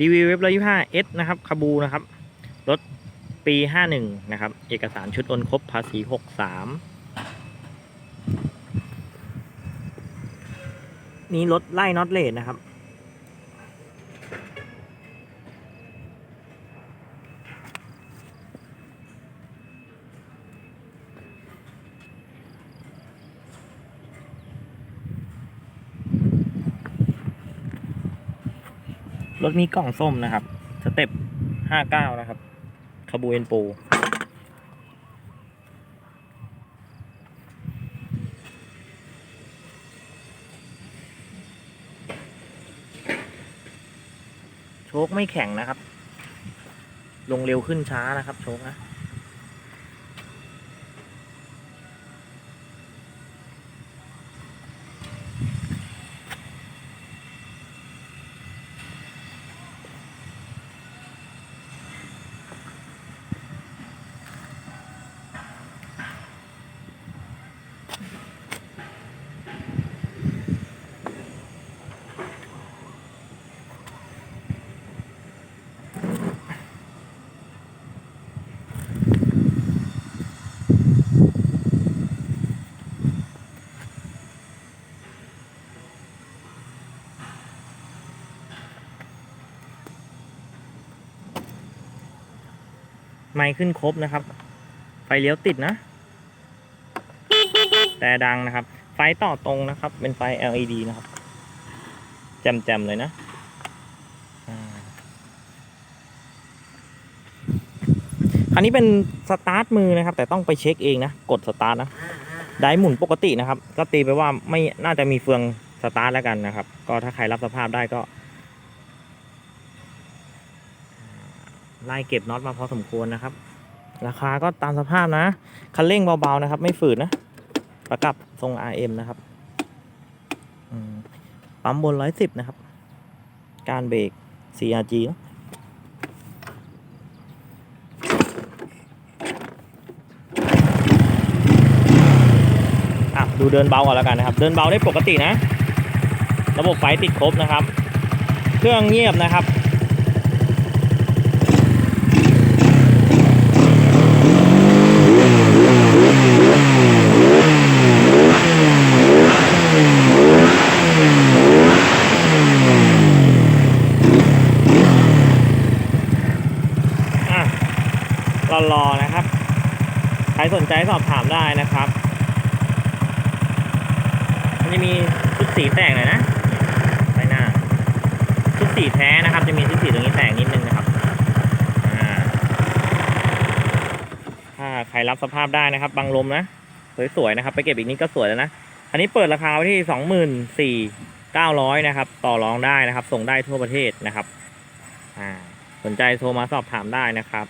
รีวิวเว็บร้อยยี่ห้าเอสนะครับคาบูนะครับ รถปีห้าหนึ่งนะครับ เอกสารชุดโอนครบภาษีหกสามนี่รถไล่น็อตเลดนะครับ รถมีกล่องส้มนะครับ สเต็ปห้าเก้านะครับคาบูเอ็นโปโชคไม่แข็งนะครับ ลงเร็วขึ้นช้านะครับ โชคนะ ไม่ขึ้นครบนะครับ ไฟเลี้ยวติดนะ แต่ดังนะครับ ไฟต่อตรงนะครับ เป็นไฟ LED นะครับแจมๆเลยนะอ่าคันนี้เป็นสตาร์ทมือนะครับ แต่ต้องไปเช็คเองนะ กดสตาร์ทนะ ได้หมุนปกตินะครับ ก็ตีไปว่าไม่น่าจะมีเฟืองสตาร์ทแล้วกันนะครับ ก็ถ้าใครรับสภาพได้ก็ ไล่เก็บน็อตมาพอสมควรนะครับ ราคาก็ตามสภาพนะ คันเร่งเบาๆนะครับ ไม่ฝืดนะ ประกับทรง RM นะครับปั๊มบนร้อยสิบนะครับ การเบรก CRG นอะอะดูเดินเบาก่อนแล้วกันนะครับ เดินเบาได้ปกตินะ ระบบไฟติดครบนะครับ เครื่องเงียบนะครับ รอๆนะครับ ใครสนใจสอบถามได้นะครับ มันจะมีชุดสีแตกหน่อยนะไปหน้า ชุดสีแท้นะครับ จะมีชุดสีตรงนี้แตกนิดนึงนะครับถ้าใครรับสภาพได้นะครับบังลมนะสวยๆนะครับ ไปเก็บอีกนิดก็สวยแล้วนะ อันนี้เปิดราคาไว้ที่สองหมื่นสี่เก้าร้อยนะครับ ต่อรองได้นะครับ ส่งได้ทั่วประเทศนะครับ อ่า สนใจโทรมาสอบถามได้นะครับ